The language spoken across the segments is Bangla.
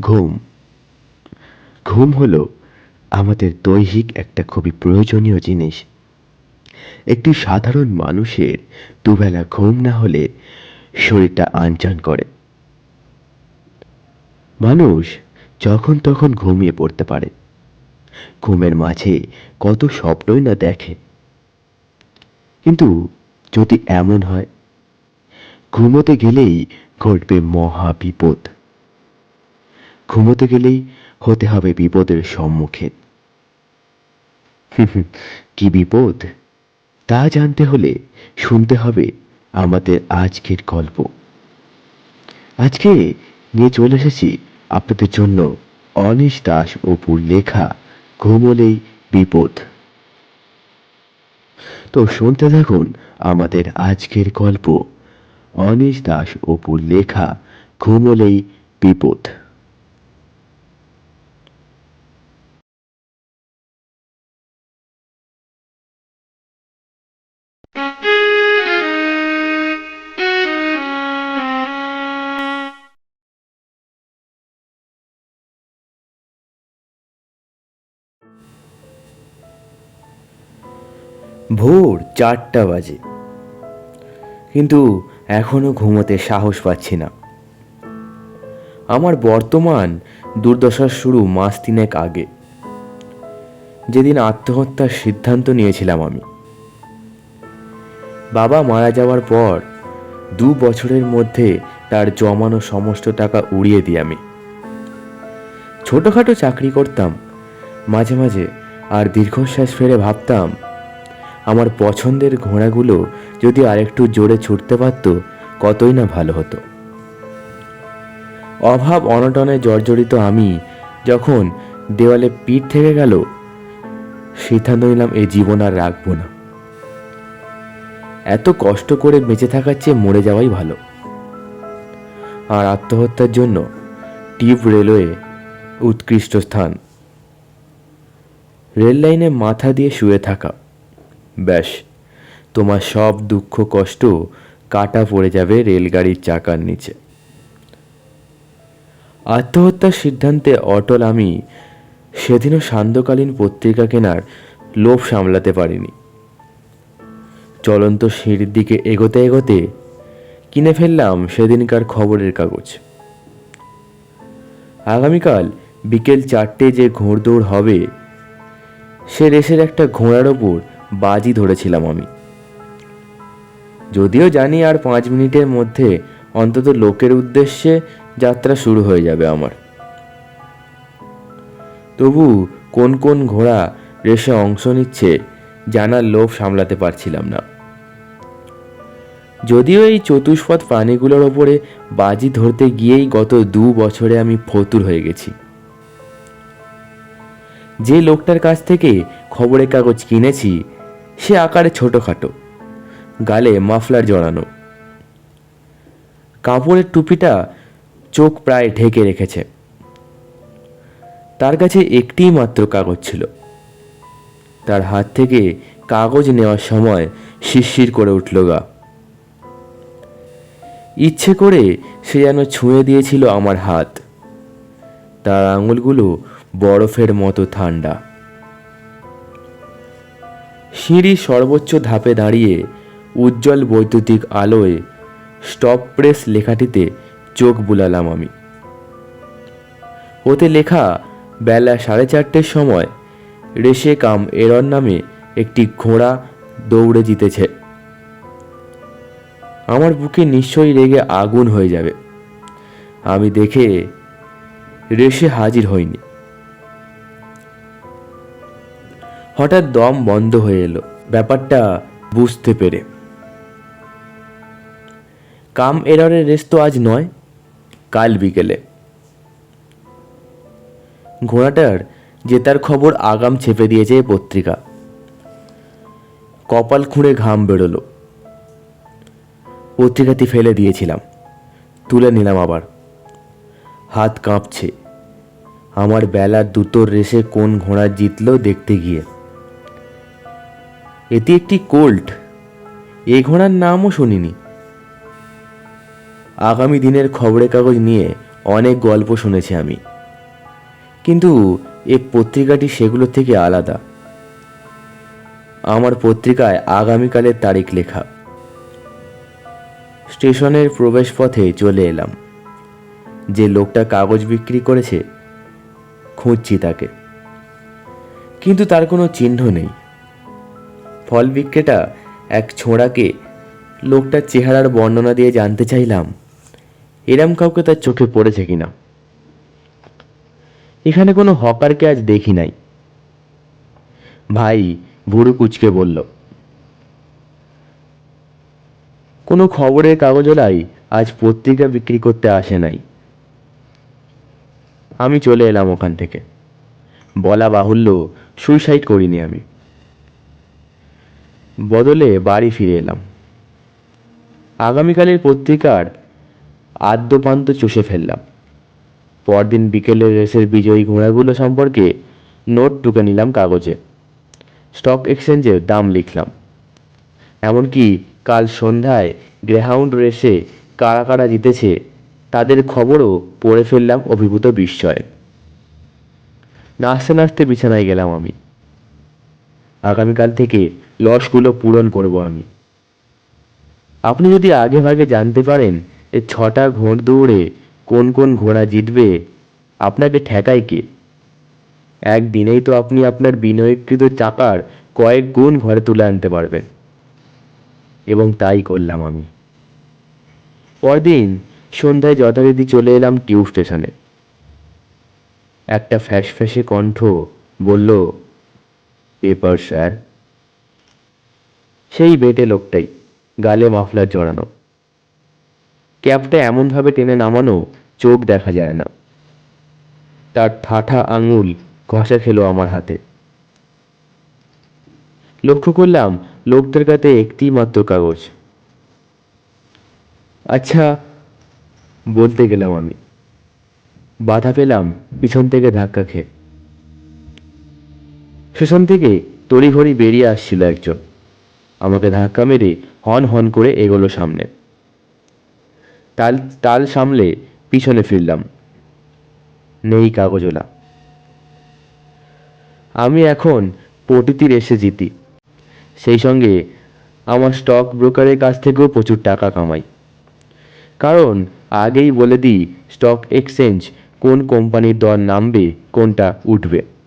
ঘুম। ঘুম হলো আমাদের দৈহিক একটা খুবই প্রয়োজনীয় জিনিস। একটি সাধারণ মানুষের দুবেলা ঘুম না হলে শরীরটা আনচান করে। মানুষ যখন তখন ঘুমিয়ে পড়তে পারে। ঘুমের মাঝে কত স্বপ্নই না দেখে। কিন্তু যদি এমন হয়, ঘুমোতে গেলেই ঘটবে মহা বিপদ। ঘুমোতে গেলেই হতে হবে বিপদের সম্মুখীন কি বিপদ? তা জানতে হলে শুনতে হবে আমাদের আজকের গল্প। আজকে নিয়ে চলে এসেছি আপনাদের জন্য অনিশ দাস অপুর লেখা ঘুমলেই বিপদ। তো শুনতে থাকুন আমাদের আজকের গল্প। অনিশ দাস অপুর লেখা ঘুমলেই বিপদ। ভোর চারটা বাজে। কিন্তু এখনও ঘুমোতে সাহস পাচ্ছি না। আমার বর্তমান দুর্দশার শুরু মাস তিনেক আগে। যেদিন আত্মহত্যার সিদ্ধান্ত নিয়েছিলাম আমি। বাবা মারা যাওয়ার পর দু বছরের মধ্যে তার জমানো সমস্ত টাকা উড়িয়ে দিই আমি। ছোটোখাটো চাকরি করতাম, মাঝে মাঝে আর দীর্ঘশ্বাস ফেলে ভাবতাম আমার পছন্দের ঘোড়াগুলো যদি আরেকটু জোরে ছুটতে পারত, কতই না ভালো হতো। অভাব অনটনে জর্জরিত আমি যখন দেওয়ালে পিঠ থেকে গেল, সিদ্ধান্ত নিলাম এই জীবন আর রাখব না। এত কষ্ট করে বেঁচে থাকার চেয়ে মরে যাওয়াই ভালো। আর আত্মহত্যার জন্য টিউব রেলওয়ে উৎকৃষ্ট স্থান। রেল লাইনে মাথা দিয়ে শুয়ে থাকা। ব্যাস, তোমার সব দুঃখ কষ্ট কাটা পড়ে যাবে রেলগাড়ির চাকার নিচে। আত্মহত্যার সিদ্ধান্তে অটল আমি সেদিনও সান্ধ্যকালীন পত্রিকা কেনার লোভ সামলাতে পারিনি। চলন্ত সিঁড়ির দিকে এগোতে এগোতে কিনে ফেললাম সেদিনকার খবরের কাগজ। আগামীকাল বিকেল চারটে যে ঘোড়দৌড় হবে, সে রেসের একটা ঘোড়ার ওপর বাজি ধরেছিলাম আমি। যদিও জানি আর পাঁচ মিনিটের মধ্যে অন্তত লোকের উদ্দেশ্যে যাত্রা শুরু হয়ে যাবে আমার। তবু কোন কোন ঘোড়া রেসে অংশ নিচ্ছে জানার লোভ সামলাতে পারছিলাম না। যদিও এই চতুষ্পদ প্রাণীগুলোর ওপরে বাজি ধরতে গিয়েই গত দু বছরে আমি ফতুর হয়ে গেছি। যে লোকটার কাছ থেকে খবরের কাগজ কিনেছি সে আকারে ছোটোখাটো, গালে মাফলার জড়ানো। কাপড়ের টুপিটা চোখ প্রায় ঢেকে রেখেছে। তার কাছে একটিই মাত্র কাগজ ছিল। তার হাত থেকে কাগজ নেওয়ার সময় শিরশির করে উঠল গা। ইচ্ছে করে সে যেন ছুঁয়ে দিয়েছিল আমার হাত। তার আঙুলগুলো বরফের মতো ঠান্ডা। সিঁড়ির সর্বোচ্চ ধাপে দাঁড়িয়ে উজ্জ্বল বৈদ্যুতিক আলোয় স্টপ প্রেস লেখাটিতে চোখ বুলালাম আমি। ওতে লেখা, বেলা সাড়ে চারটের সময় রেশে কাম এরন নামে একটি ঘোড়া দৌড়ে জিতেছে। আমার বুকে নিশ্চয়ই রেগে আগুন হয়ে যাবে। আমি দেখে রেশে হাজির হইনি। হঠাৎ দম বন্ধ হয়ে এলো। ব্যাপারটা বুঝতে পেরে। কাম এররের রেস তো আজ নয়, কাল বিকেলে। ঘোড়াটার জেতার খবর আগাম ছেপে দিয়েছে পত্রিকা। কপাল খুঁড়ে ঘাম বেরোলো। পত্রিকাটি ফেলে দিয়েছিলাম, তুলে নিলাম আবার। হাত কাঁপছে। আমার বেলার দুটোর রেসে কোন ঘোড়া জিতলো দেখতে গিয়ে। এটি একটি কোল্ট। এ ঘোড়ার নামও শুনিনি। আগামী দিনের খবরের কাগজ নিয়ে অনেক গল্প শুনেছি আমি। কিন্তু এ পত্রিকাটি সেগুলোর থেকে আলাদা। আমার পত্রিকায় আগামীকালের তারিখ লেখা। স্টেশনের প্রবেশপথে চলে এলাম। যে লোকটা কাগজ বিক্রি করেছে, খুঁজছি তাকে। কিন্তু তার কোনো চিহ্ন নেই। ফল বিক্রেতা এক ছোঁড়াকে লোকটার চেহারার বর্ণনা দিয়ে জানতে চাইলাম। এরম কাউকে তার চোখে পড়েছে কিনা? এখানে কোনো হকারকে আজ দেখি নাই। ভাই ভুরু কুচকে বলল, কোনো খবরের কাগজলাই আজ পত্রিকা বিক্রি করতে আসে নাই। আমি চলে এলাম ওখান থেকে। বলা বাহুল্য সুইসাইড করিনি আমি। বদলে বাড়ি ফিরে এলাম। আগামীকালের পত্রিকার আদ্যপান্ত চষে ফেললাম। পরদিন বিকেলের রেসের বিজয়ী ঘোড়াগুলো সম্পর্কে নোট টুকে নিলাম কাগজে। স্টক এক্সচেঞ্জের দাম লিখলাম। এমনকি কাল সন্ধ্যায় গ্রেহাউন্ড রেসে কারা কারা জিতেছে, তাদের খবরও পড়ে ফেললাম অভিভূত বিস্ময়ে। নাচতে নাচতে বিছানায় গেলাম আমি। আগামীকাল থেকে লসগুলো পূরণ করব আমি। আপনি যদি আগে ভাগে জানতে পারেন এই ছটা ঘোড় দৌড়ে কোন কোন ঘোড়া জিতবে, আপনাকে ঠেকায় কে? একদিনেই তো আপনি আপনার বিনিয়োগকৃত চাকার কয়েক গুণ ঘরে তুলে আনতে পারবেন। এবং তাই করলাম আমি। পরদিন সন্ধ্যায় যথারীতি চলে এলাম টিউব স্টেশনে। একটা ফ্যাস ফ্যাসে কণ্ঠ বলল পেপার, স্যার। সেই বেটে লোকটাই গালে মাফলার জড়ানো। ক্যাবটা এমনভাবে টেনে নামানো চোখ দেখা যায় না। তার ঠাঠা আঙুল ঘষা খেলো আমার হাতে। লক্ষ্য করলাম লোকদের কাছে একটি মাত্র কাগজ। আচ্ছা বলতে গেলাম আমি। বাধা পেলাম পিছন থেকে ধাক্কা খেয়ে। স্টেশন থেকে তড়িঘড়ি বেরিয়ে আসছিল একজন। আমাকে ধাক্কা মেরে হন হন করে এগোলো সামনে। তাল তাল সামলে পিছনে ফিরলাম। নেই কাগজোলা আমি এখন পটিতির এসে জিতি। সেই সঙ্গে আমার স্টক ব্রোকারের কাছ থেকেও প্রচুর টাকা কামাই। কারণ আগেই বলে দিই স্টক এক্সচেঞ্জ কোন কোম্পানির দর নামবে, কোনটা উঠবে।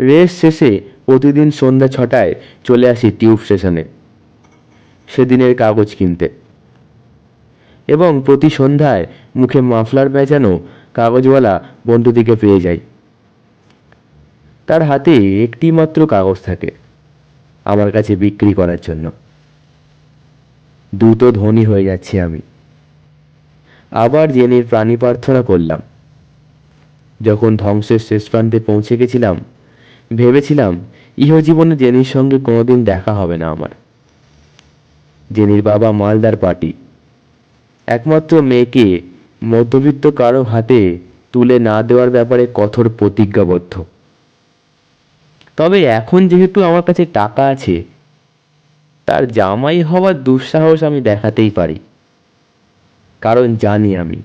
রেস শেষে প্রতিদিন সন্ধ্যা ছটায় চলে আসি টিউব স্টেশনে। সেদিনের কাগজ কিনতে। এবং প্রতি সন্ধ্যায় মুখে মাফলার বেচানো কাগজওয়ালা বন্ধুদিকে পেয়ে যাই। তার হাতে একটি মাত্র কাগজ থাকে আমার কাছে বিক্রি করার জন্য। দ্রুত ধনী হয়ে যাচ্ছি আমি। আবার জেনির প্রাণী প্রার্থনা করলাম। যখন ধ্বংসের শেষ প্রান্তে পৌঁছে গেছিলাম ভেবেছিলাম ইহজীবনে জেনির সঙ্গে কোনোদিন দেখা হবে না আমার। জেনির বাবা মালদার পার্টি। একমাত্র মেয়েকে মধ্যবিত্ত কারও হাতে তুলে না দেওয়ার ব্যাপারে কঠোর প্রতিজ্ঞাবদ্ধ। তবে এখন যেহেতু আমার কাছে টাকা আছে, তার জামাই হওয়ার দুঃসাহস আমি দেখাতেই পারি। কারণ জানি আমি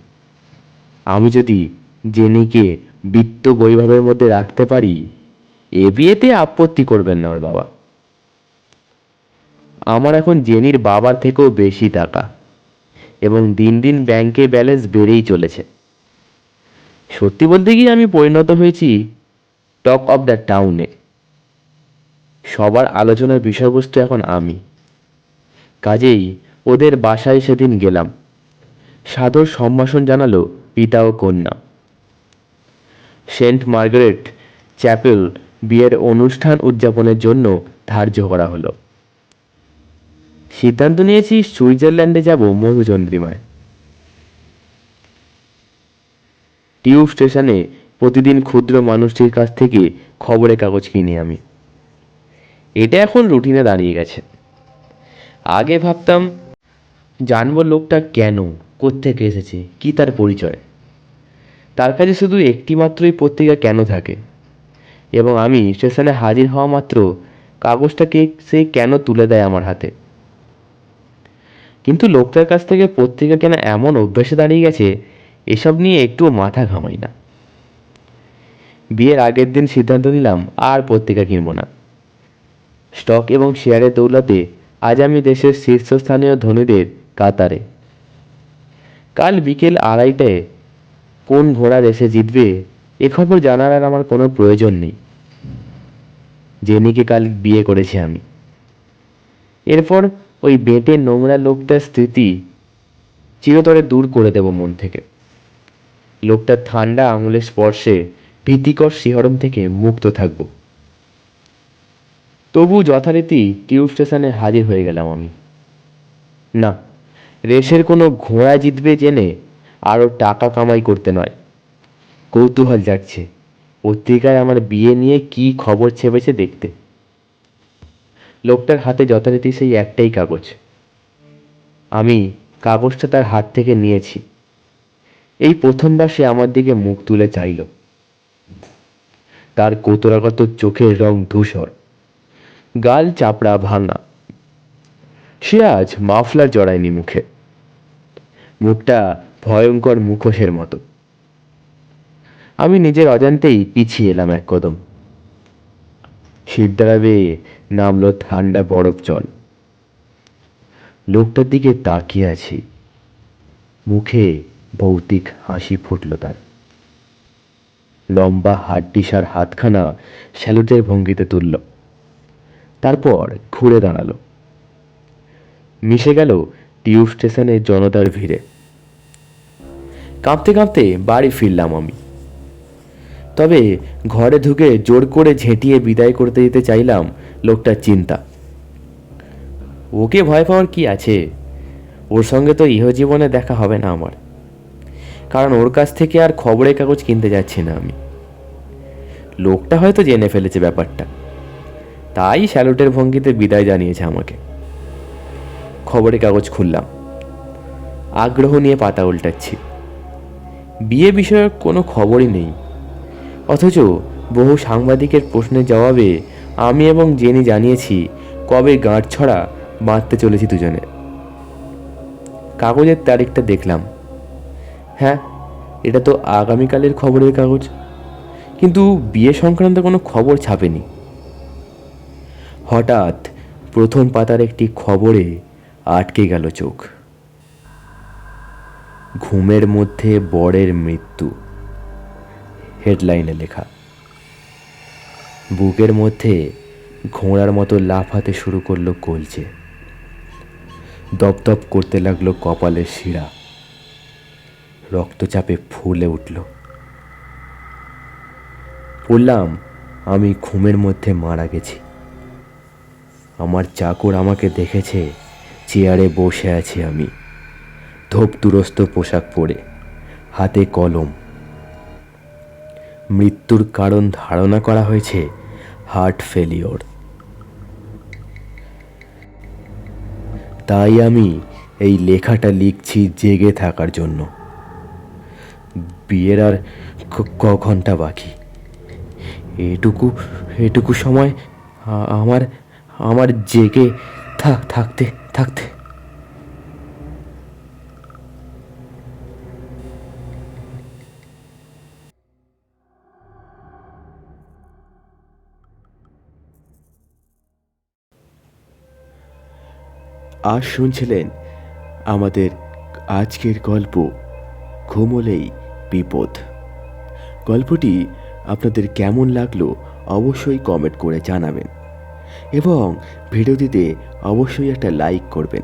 আমি যদি জেনিকে বিত্ত বৈভবের মধ্যে রাখতে পারি এ বিয়েতে আপত্তি করবেন না ওর বাবা। আমার এখন জেনির বাবার থেকেও বেশি টাকা এবং দিন দিন ব্যাংকে ব্যালেন্স বেড়েই চলেছে। সত্যি বলতে গিয়ে আমি পরিণত হয়েছি টক অফ দ্য টাউনে। সবার আলোচনার বিষয়বস্তু এখন আমি। কাজেই ওদের বাসায় সেদিন গেলাম। সাদর সম্ভাষণ জানালো পিতা ও কন্যা। সেন্ট মার্গারেট চ্যাপেল বিয়ের অনুষ্ঠান উদযাপনের জন্য ধার্য করা হলো। সিদ্ধান্ত নিয়েছি সুইজারল্যান্ডে যাব মধুচন্দ্রিমায়। টিউব স্টেশনে প্রতিদিন ক্ষুদ্র মানুষটির কাছ থেকে খবরের কাগজ কিনি আমি। এটা এখন রুটিনে দাঁড়িয়ে গেছে। আগে ভাবতাম, জানব লোকটা কেন, কোত্থেকে এসেছে, কি তার পরিচয়? তার কাছে শুধু একটি মাত্রই পত্রিকা কেন থাকে? এবং আমি স্টেশনে হাজির হওয়া মাত্র কাগজটাকে সে কেন তুলে দেয় আমার হাতে? কিন্তু লোকটার কাছ থেকে পত্রিকা কেনা এমন অভ্যাসে দাঁড়িয়ে গেছে, এসব নিয়ে একটুও মাথা ঘামাই না। বিয়ের আগের দিন সিদ্ধান্ত নিলাম আর পত্রিকা কিনবো না। স্টক এবং শেয়ারের দৌলতে আজ আমি দেশের শীর্ষস্থানীয় ধনীদের কাতারে। কাল বিকেল আড়াইটায় কোন ঘোড়া রেসে জিতবে এ খবর জানার আর আমার কোনো প্রয়োজন নেই। জেনিকে কাল বিয়ে করেছি আমি। এরপর ওই বেটে নোংরা লোকটার স্মৃতি চিরতরে দূর করে দেব মন থেকে। লোকটার ঠান্ডা আঙুলের স্পর্শে ভীতিকর শিহরণ থেকে মুক্ত থাকব। তবু যথারীতি টিউব স্টেশনে হাজির হয়ে গেলাম আমি। না, রেসের কোনো ঘোড়া জিতবে জেনে আরও টাকা কামাই করতে নয়। কৌতূহল যাচ্ছে পত্রিকায় আমার বিয়ে নিয়ে কি খবর ছেপেছে দেখতে। লোকটার হাতে যথারীতি সেই একটাই কাগজ। আমি কাগজটা তার হাত থেকে নিয়েছি। এই প্রথমবার সে আমার দিকে মুখ তুলে চাইল। তার কোতরাগত চোখের রং ধূসর। গাল চাপড়া ভাঙা। সে আজ মাফলার জড়ায়নি মুখে। মুখটা ভয়ঙ্কর মুখোশের মতো। আমি নিজের অজান্তেই পিছিয়ে এলাম এক কদম। শিরদাঁড়া বেয়ে নামলো ঠান্ডা বরফ জল। লোকটার দিকে তাকিয়ে আছি। মুখে ভৌতিক হাসি ফুটল তার। লম্বা হাড্ডিসার হাতখানা স্যালুটের ভঙ্গিতে তুলল। তারপর ঘুরে দাঁড়াল। মিশে গেল টিউব স্টেশনের জনতার ভিড়ে। কাঁপতে কাঁপতে বাড়ি ফিরলাম আমি। তবে ঘরে ঢুকে জোর করে ঝেঁটিয়ে বিদায় করতে দিতে চাইলাম লোকটার চিন্তা। ওকে ভয় পাওয়ার কি আছে? ওর সঙ্গে তো ইহজীবনে দেখা হবে না আমার। কারণ ওর কাছ থেকে আর খবরের কাগজ কিনতে যাচ্ছি না আমি। লোকটা হয়তো জেনে ফেলেছে ব্যাপারটা। তাই স্যালুটের ভঙ্গিতে বিদায় জানিয়েছে আমাকে। খবরের কাগজ খুললাম। আগ্রহ নিয়ে পাতা উল্টাচ্ছি। বিয়ে বিষয়ক কোনো খবরই নেই। অথচ বহু সাংবাদিকের প্রশ্নের জবাবে আমি এবং জেনি জানিয়েছি কবে গাঁট ছড়া বাঁধতে চলেছি দুজনে। কাগজের তারিখটা দেখলাম। হ্যাঁ এটা তো আগামীকালের খবরের কাগজ। কিন্তু বিয়ে সংক্রান্ত কোনো খবর ছাপেনি। হঠাৎ প্রথম পাতার একটি খবরে আটকে গেল চোখ। ঘুমের মধ্যে বরের মৃত্যু। হেডলাইনে লেখা। বুকের মধ্যে ঘোড়ার মতো লাফাতে শুরু করল কলচে। দপদপ করতে লাগল কপালের শিরা। রক্তচাপে ফুলে উঠল। বললাম, আমি ঘুমের মধ্যে মারা গেছি। আমার চাকর আমাকে দেখেছে, চেয়ারে বসে আছি আমি। ধোপ দুরস্ত পোশাক পরে, হাতে কলম। মৃত্যুর কারণ ধারণা করা হয়েছে হার্ট ফেলিওর। তাই আমি এই লেখাটা লিখছি জেগে থাকার জন্য। বিয়ের আর ক- ঘণ্টা বাকি। এটুকু এটুকু সময় আমার আমার জেগে থাক থাকতে থাকতে। আজ শুনছিলেন আমাদের আজকের গল্প ঘুমলেই বিপদ। গল্পটি আপনাদের কেমন লাগল অবশ্যই কমেন্ট করে জানাবেন এবং ভিডিওটিতে অবশ্যই একটা লাইক করবেন।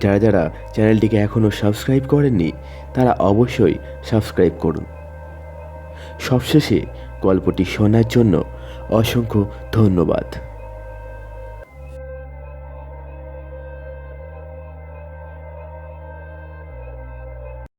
যারা যারা চ্যানেলটিকে এখনও সাবস্ক্রাইব করেননি, তারা অবশ্যই সাবস্ক্রাইব করুন। সবশেষে গল্পটি শোনার জন্য অসংখ্য ধন্যবাদ।